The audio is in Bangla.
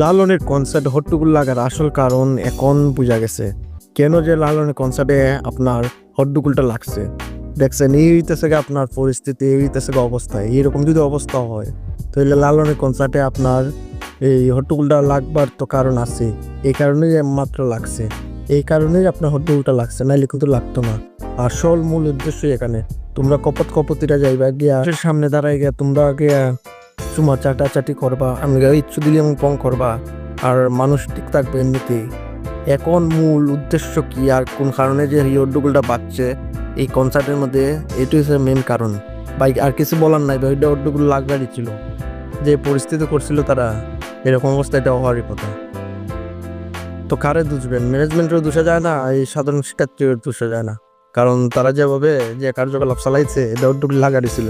লালনের কনসার্ট হট্টগোল লাগার আসল কারণ এখন বোঝা গেছে। কেন যে লালনের কনসার্টে আপনার হট্টগোলটা লাগছে? দেখছেন, এই হইতেছে আপনার পরিস্থিতি, এই হইতেছে অবস্থা, এইরকম যদি অবস্থা হয়, তাহলে লালনের কনসার্টে আপনার এই হট্টগোলটা লাগবার তো কারণ আছে, এই কারণেই মাত্র লাগছে। এই কারণেই আপনার হট্টগোলটা লাগছে, নাইলে কিন্তু লাগতো না। আসল মূল উদ্দেশ্য এখানে, তোমরা কপত কপতিরা যাইবা গিয়া সামনে দাঁড়াই গিয়া তোমরা গিয়া চুমা চাটা চাটি করবা, আমি ইচ্ছু দিলে এবং পং করবা, আর মানুষ ঠিক থাকবে এমনিতেই এখন মূল উদ্দেশ্য কি, আর কোন কারণে যে অড্ডগোলটা বাচ্চে এই কনসার্টের মধ্যে, এটাই হচ্ছে মেন কারণ। বাইক আর কিছু বলার নাই অড্ডগোল লাগবারই ছিল। যে পরিস্থিতি করছিল তারা, এরকম অবস্থা, এটা হওয়ারই কথা। তো কারে দুষবেন ম্যানেজমেন্টেরও দোষা যায় না এই সাধারণ শিক্ষার্থীর দোষা যায় না। কারণ তারা যেভাবে যে কার্যকলাপ চালাইছে, এটা ওটুকু লাগাড়ি ছিল